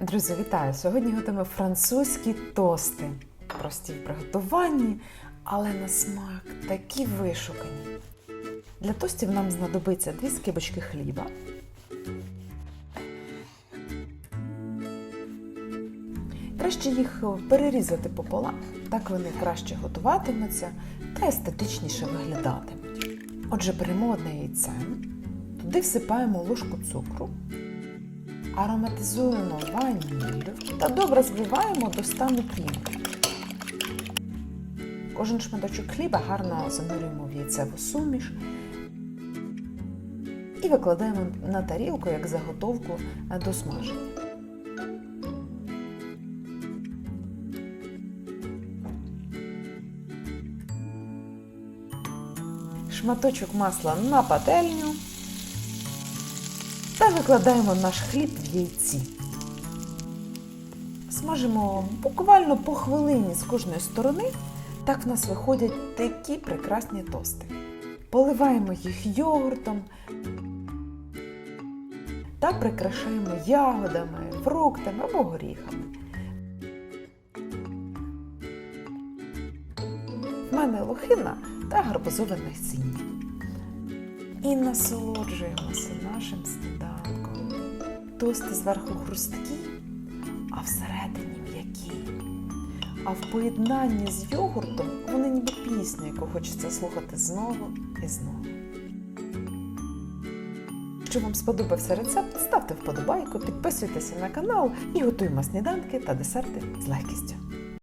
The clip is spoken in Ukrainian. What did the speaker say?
Друзі, вітаю! Сьогодні готуємо французькі тости. Прості в приготуванні, але на смак такі вишукані. Для тостів нам знадобиться дві скибочки хліба. Краще їх перерізати пополам, так вони краще готуватимуться та естетичніше виглядатимуть. Отже, беремо одне яйце, туди всипаємо ложку цукру, ароматизуємо ваніллю та добре збиваємо до стану пінки. Кожен шматочок хліба гарно занурюємо в яйцеву суміш і викладаємо на тарілку як заготовку до смаження. Шматочок масла на пательню та викладаємо наш хліб в яйці. Смажимо буквально по хвилині з кожної сторони. Так в нас виходять такі прекрасні тости. Поливаємо їх йогуртом та прикрашаємо ягодами, фруктами або горіхами. В мене лохина та гарбузове насіння. І насолоджуємося нашим сніданком. Тости зверху хрусткі, а всередині м'які. А в поєднанні з йогуртом вони ніби пісня, яку хочеться слухати знову і знову. Якщо вам сподобався рецепт, ставте вподобайку, підписуйтеся на канал і готуємо сніданки та десерти з легкістю.